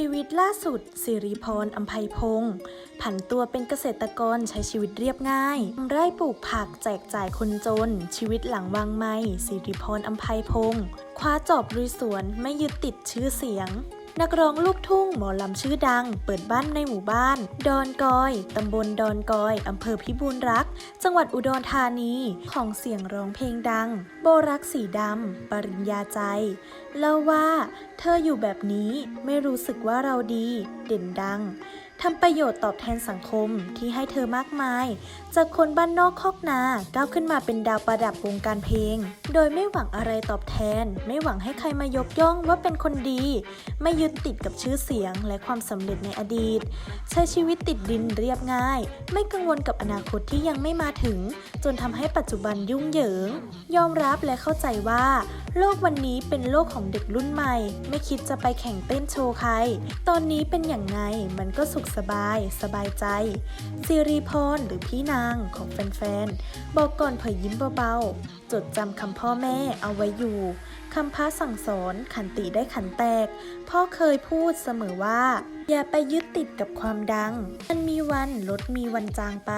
ชีวิตล่าสุดสิริพรอัมภัยพงศ์ผันตัวเป็นเกษตรกรใช้ชีวิตเรียบง่ายไร่ปลูกผักแจกจ่ายคนจน ชีวิตหลังวางไม้สิริพรอัมภัยพงศ์คว้าจอบลุยสวนไม่ยึดติดชื่อเสียง นักร้องลูกทุ่งหมอลำชื่อดัง เปิดบ้านในหมู่บ้าน ดอนกอย ตำบลดอนกอย อำเภอพิบูลรักษ์จังหวัดอุดรธานี ของเสียงร้องเพลงดัง โบรักสีดำ ปริญญาใจ เล่าว่า เธออยู่แบบนี้ไม่รู้สึกว่าเราดี เด่นดัง ทำประโยชน์ตอบแทนสังคมที่ให้เธอมากมาย จากคนบ้านนอกคอกนาก้าวขึ้นมาเป็นดาวประดับวงการเพลง โดยไม่หวังอะไรตอบแทน ไม่หวังให้ใครมายกย่องว่าเป็นคนดี ไม่ยึดติดกับชื่อเสียงและความสำเร็จในอดีต ใช้ชีวิตติดดินเรียบง่าย ไม่กังวลกับอนาคตที่ยังไม่มาถึง จนทำให้ปัจจุบันยุ่งเหยิง ยอมรับและเข้าใจว่า โลกวันนี้เป็นโลกของเด็กรุ่นใหม่ ไม่คิดจะไปแข่งเต้นโชว์ใคร ตอนนี้เป็นอย่างไงมันก็สุขสบาย สบายใจสิริพรหรือพี่นางของแฟนๆ บอกก่อนเผยยิ้มเบาๆ จดจำคำพ่อแม่เอาไว้อยู่คำพระสั่งสอนขันติได้ขันแตก พ่อเคยพูดเสมอว่า อย่าไปยึดติดกับความดัง มันมีวันลดมีวันจางไป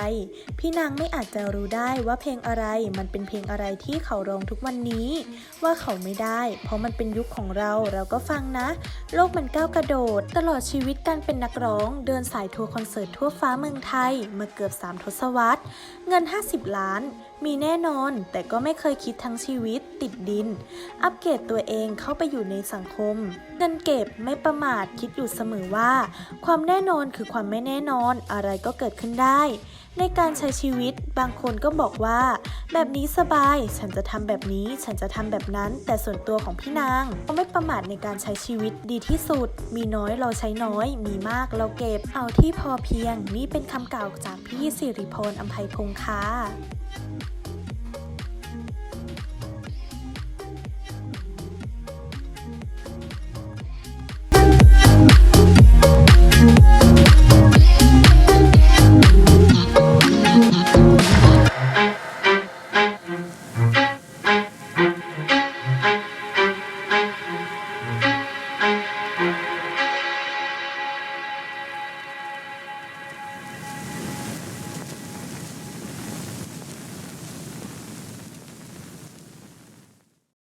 พี่นางไม่อาจจะรู้ได้ว่าเพลงอะไรมันเป็นเพลงอะไรที่เขาร้องทุกวันนี้ ว่าเขาไม่ได้ เพราะมันเป็นยุคของเราเราก็ฟังนะ โลกมันก้าวกระโดด ตลอดชีวิตการเป็นนักร้อง เดินสายทัวร์คอนเสิร์ตทั่วฟ้าเมืองไทยมาเกือบ3ทศวรรษ เงิน 50 ล้าน มีแน่นอนแต่ก็ไม่เคยคิดทั้งชีวิตติดดิน อัปเกรดตัวเองเข้าไปอยู่ในสังคม เงินเก็บไม่ประมาทคิดอยู่เสมอว่า ความแน่นอนคือความไม่แน่นอนอะไรก็เกิดขึ้นได้ ในการใช้ชีวิตบางคนก็บอกว่า แบบนี้สบาย ฉันจะทำแบบนี้ฉันจะทำแบบนั้น แต่ส่วนตัวของพี่นางก็ไม่ประมาทในการใช้ชีวิตดีที่สุด มีน้อยเราใช้น้อย มีมากเราเก็บเอาที่พอเพียง นี่เป็นคำกล่าวจากพี่สิริพรอัมไพพงค์ค่ะ